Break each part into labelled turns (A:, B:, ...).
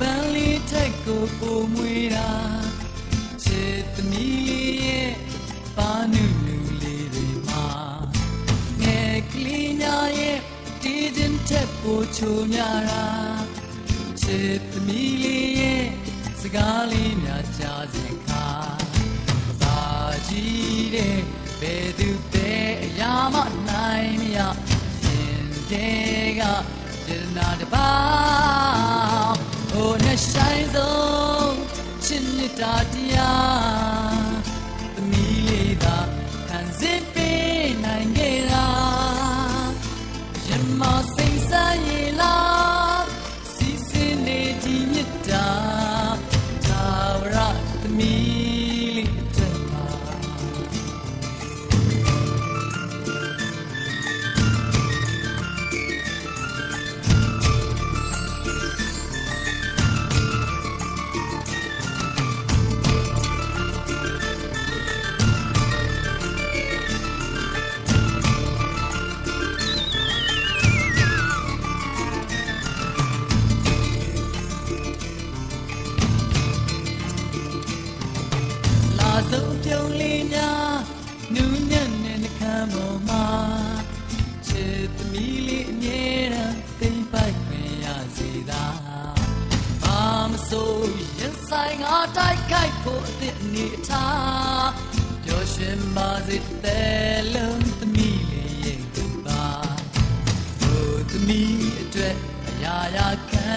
A: ပန်းလေးထက်ကိုပုံမွေတာချစ်သမီးလေးရဲ့ပါနုနုလေးတွေမှာငယ်ကလေးများရဲ့တည်တင်ထက်ပိုချိုများတာချစ်သမီးလေးရဲ့စကားလေးများကြားစဉ်ခါသာကြီးတဲ့ဘယ်သူပဲအရာမနိုင်မရရှင်တဲ့က ယတနာတပါဟိုနဲ့ဆိုင်ဆုံးချစ်မြတ်တာတရားသမီးလေးသာခံစစ်ပေးနိုင်ခဲ့တာရမစိတ်ဆန်းရလား ပြုံးလေးများနူးညံ့တဲ့နှကမ်းပေါ်မှာချစ်သမီးလေးအမြဲတမ်းသိမ့်ပိုက်ခွင့်ရစေသာဘာမဆိုရင်ဆိုင်ငါတိုက်ခိုက်ဖို့အသည့်အနေထားပျော်ရွှင်ပါစေတဲ့လုံးသမီးလေးရဲ့သူပါဘုသမီးအတွက်အရာရာခံ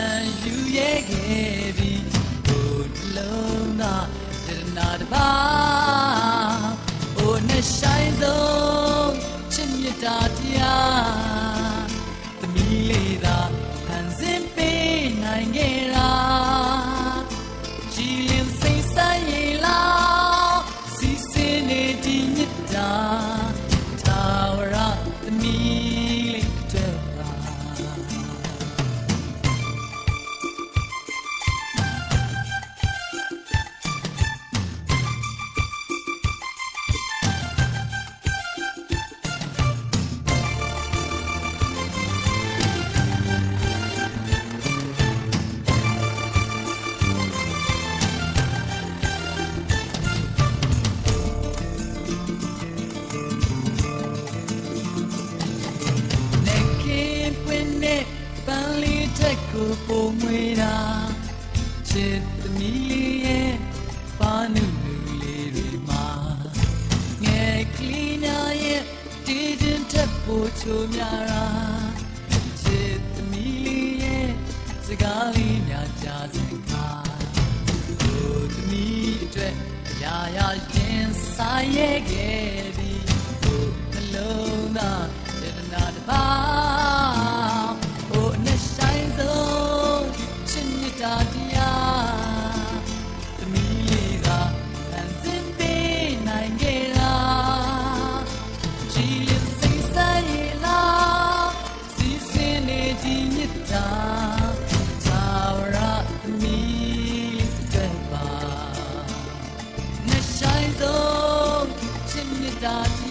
A: ယူရဲ့ခဲ့သည်ဘုလုံးသာတနာ က်ကိုပုံမွေတာချစ်သမီးလေးရဲ့ပါနုနုလေးတွေမှာငယ်ကလေးများရဲ့တည်တင်တက်ဖို့ချိုများတာချစ်သမီးလေးရဲ့စကားလေးများကြားစင်ခါတို့သမီးအတွက်အရာရာရင်ဆိုင်ရဲ့ခဲ့သည်တို့နှလုံးသားစေတနာတစ်ပါး နေဒီမြတ်တာသာဝရသမီးတဲ့ပါနဲ့ဆိုင်ဆုံးချစ်မြတ်တာ